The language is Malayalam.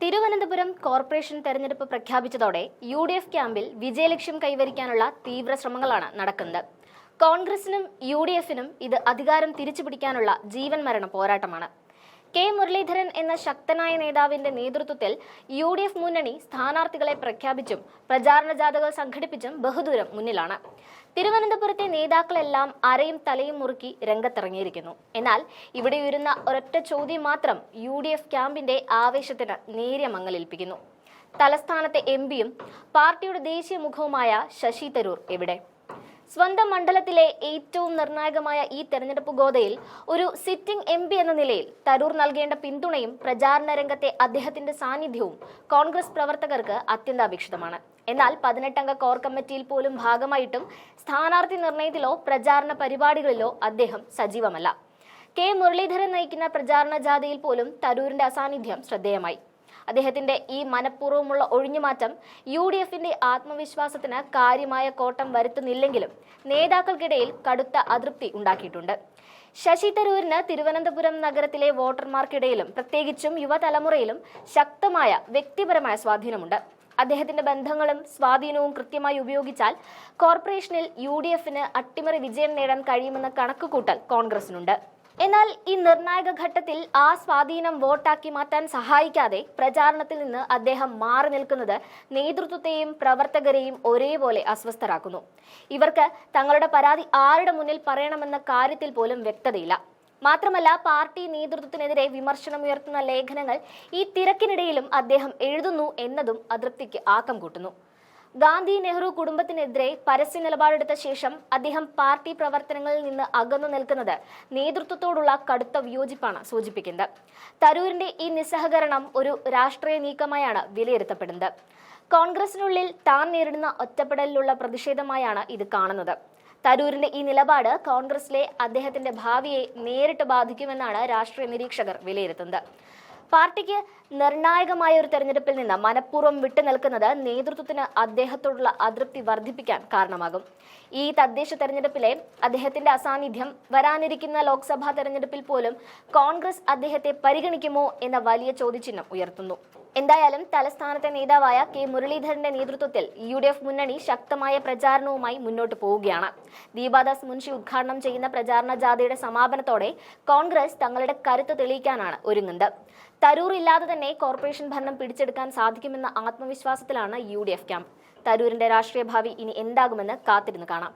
തിരുവനന്തപുരം കോർപ്പറേഷൻ തെരഞ്ഞെടുപ്പ് പ്രഖ്യാപിച്ചതോടെ യു ഡി എഫ് ക്യാമ്പിൽ വിജയലക്ഷ്യം കൈവരിക്കാനുള്ള തീവ്ര ശ്രമങ്ങളാണ് നടക്കുന്നത്. കോൺഗ്രസിനും യു ഡി എഫിനും ഇത് അധികാരം തിരിച്ചുപിടിക്കാനുള്ള ജീവൻ മരണ പോരാട്ടമാണ്. കെ മുരളീധരൻ എന്ന ശക്തനായ നേതാവിന്റെ നേതൃത്വത്തിൽ യു ഡി എഫ് മുന്നണി സ്ഥാനാർത്ഥികളെ പ്രഖ്യാപിച്ചും പ്രചാരണ ജാഥകൾ സംഘടിപ്പിച്ചും ബഹുദൂരം മുന്നിലാണ്. തിരുവനന്തപുരത്തെ നേതാക്കളെല്ലാം അരയും തലയും മുറുക്കി രംഗത്തിറങ്ങിയിരിക്കുന്നു. എന്നാൽ ഇവിടെ ഉയരുന്ന ഒരൊറ്റ ചോദ്യം മാത്രം യു ഡി എഫ് ക്യാമ്പിന്റെ ആവേശത്തിന് നേരിയ മങ്ങലേൽപ്പിക്കുന്നു. തലസ്ഥാനത്തെ എം പിയും പാർട്ടിയുടെ ദേശീയ മുഖവുമായ ശശി തരൂർ എവിടെ? സ്വന്തം മണ്ഡലത്തിലെ ഏറ്റവും നിർണായകമായ ഈ തെരഞ്ഞെടുപ്പ് ഗോതയിൽ ഒരു സിറ്റിംഗ് എം എന്ന നിലയിൽ തരൂർ നൽകേണ്ട പിന്തുണയും പ്രചാരണ രംഗത്തെ അദ്ദേഹത്തിന്റെ സാന്നിധ്യവും കോൺഗ്രസ് പ്രവർത്തകർക്ക് അത്യന്താപേക്ഷിതമാണ്. എന്നാൽ പതിനെട്ടംഗ കോർ കമ്മിറ്റിയിൽ പോലും ഭാഗമായിട്ടും സ്ഥാനാർത്ഥി നിർണയത്തിലോ പ്രചാരണ പരിപാടികളിലോ അദ്ദേഹം സജീവമല്ല. കെ മുരളീധരൻ നയിക്കുന്ന പ്രചാരണ ജാഥയിൽ പോലും തരൂരിന്റെ അസാന്നിധ്യം ശ്രദ്ധേയമായി. അദ്ദേഹത്തിന്റെ ഈ മനഃപൂർവമുള്ള ഒഴിഞ്ഞുമാറ്റം യു ഡി എഫിന്റെ ആത്മവിശ്വാസത്തിന് കാര്യമായ കോട്ടം വരുത്തുന്നില്ലെങ്കിലും നേതാക്കൾക്കിടയിൽ കടുത്ത അതൃപ്തി ഉണ്ടാക്കിയിട്ടുണ്ട്. ശശി തരൂരിന് തിരുവനന്തപുരം നഗരത്തിലെ വോട്ടർമാർക്കിടയിലും പ്രത്യേകിച്ചും യുവതലമുറയിലും ശക്തമായ വ്യക്തിപരമായ സ്വാധീനമുണ്ട്. അദ്ദേഹത്തിന്റെ ബന്ധങ്ങളും സ്വാധീനവും കൃത്യമായി ഉപയോഗിച്ചാൽ കോർപ്പറേഷനിൽ യു ഡി എഫിന് അട്ടിമറി വിജയം നേടാൻ കഴിയുമെന്ന കണക്കുകൂട്ടൽ കോൺഗ്രസിനുണ്ട്. എന്നാൽ ഈ നിർണായക ഘട്ടത്തിൽ ആ സ്വാധീനം വോട്ടാക്കി മാറ്റാൻ സഹായിക്കാതെ പ്രചാരണത്തിൽ നിന്ന് അദ്ദേഹം മാറി നിൽക്കുന്നത് നേതൃത്വത്തെയും പ്രവർത്തകരെയും ഒരേപോലെ അസ്വസ്ഥരാക്കുന്നു. ഇവർക്ക് തങ്ങളുടെ പരാതി ആരുടെ മുന്നിൽ പറയണമെന്ന കാര്യത്തിൽ പോലും വ്യക്തതയില്ല. മാത്രമല്ല പാർട്ടി നേതൃത്വത്തിനെതിരെ വിമർശനമുയർത്തുന്ന ലേഖനങ്ങൾ ഈ തിരക്കിനിടയിലും അദ്ദേഹം എഴുതുന്നു എന്നതും അതൃപ്തിക്ക് ആക്കം കൂട്ടുന്നു. ഗാന്ധി നെഹ്റു കുടുംബത്തിനെതിരെ പരസ്യ നിലപാടെടുത്ത ശേഷം അദ്ദേഹം പാർട്ടി പ്രവർത്തനങ്ങളിൽ നിന്ന് അകന്നു നിൽക്കുന്നത് നേതൃത്വത്തോടുള്ള കടുത്ത വിയോജിപ്പാണ് സൂചിപ്പിക്കുന്നത്. തരൂരിന്റെ ഈ നിസ്സഹകരണം ഒരു രാഷ്ട്രീയ നീക്കമായാണ് വിലയിരുത്തപ്പെടുന്നത്. കോൺഗ്രസിനുള്ളിൽ താൻ നേരിടുന്ന ഒറ്റപ്പെടലിലുള്ള പ്രതിഷേധമായാണ് ഇത് കാണുന്നത്. തരൂരിന്റെ ഈ നിലപാട് കോൺഗ്രസിലെ അദ്ദേഹത്തിന്റെ ഭാവിയെ നേരിട്ട് ബാധിക്കുമെന്നാണ് രാഷ്ട്രീയ നിരീക്ഷകർ വിലയിരുത്തുന്നത്. പാർട്ടിക്ക് നിർണായകമായ ഒരു തെരഞ്ഞെടുപ്പിൽ നിന്ന് മനഃപൂർവം വിട്ടുനിൽക്കുന്നത് നേതൃത്വത്തിന് അദ്ദേഹത്തോടുള്ള അതൃപ്തി വർദ്ധിപ്പിക്കാൻ കാരണമാകും. ഈ തദ്ദേശ തെരഞ്ഞെടുപ്പിലെ അദ്ദേഹത്തിന്റെ അസാന്നിധ്യം വരാനിരിക്കുന്ന ലോക്സഭാ തെരഞ്ഞെടുപ്പിൽ പോലും കോൺഗ്രസ് അദ്ദേഹത്തെ പരിഗണിക്കുമോ എന്ന വലിയ ചോദ്യചിഹ്നം ഉയർത്തുന്നു. എന്തായാലും തലസ്ഥാനത്തെ നേതാവായ കെ മുരളീധരന്റെ നേതൃത്വത്തിൽ യു ഡി എഫ് മുന്നണി ശക്തമായ പ്രചാരണവുമായി മുന്നോട്ട് പോവുകയാണ്. ദീപാദാസ് മുൻഷി ഉദ്ഘാടനം ചെയ്യുന്ന പ്രചാരണ ജാഥയുടെ സമാപനത്തോടെ കോൺഗ്രസ് തങ്ങളുടെ കരുത്ത് തെളിയിക്കാനാണ് ഒരുങ്ങുന്നത്. തരൂർ ഇല്ലാതെ തന്നെ കോർപ്പറേഷൻ ഭരണം പിടിച്ചെടുക്കാൻ സാധിക്കുമെന്ന ആത്മവിശ്വാസത്തിലാണ് യു ക്യാമ്പ്. തരൂരിന്റെ രാഷ്ട്രീയ ഭാവി ഇനി എന്താകുമെന്ന് കാത്തിരുന്ന് കാണാം.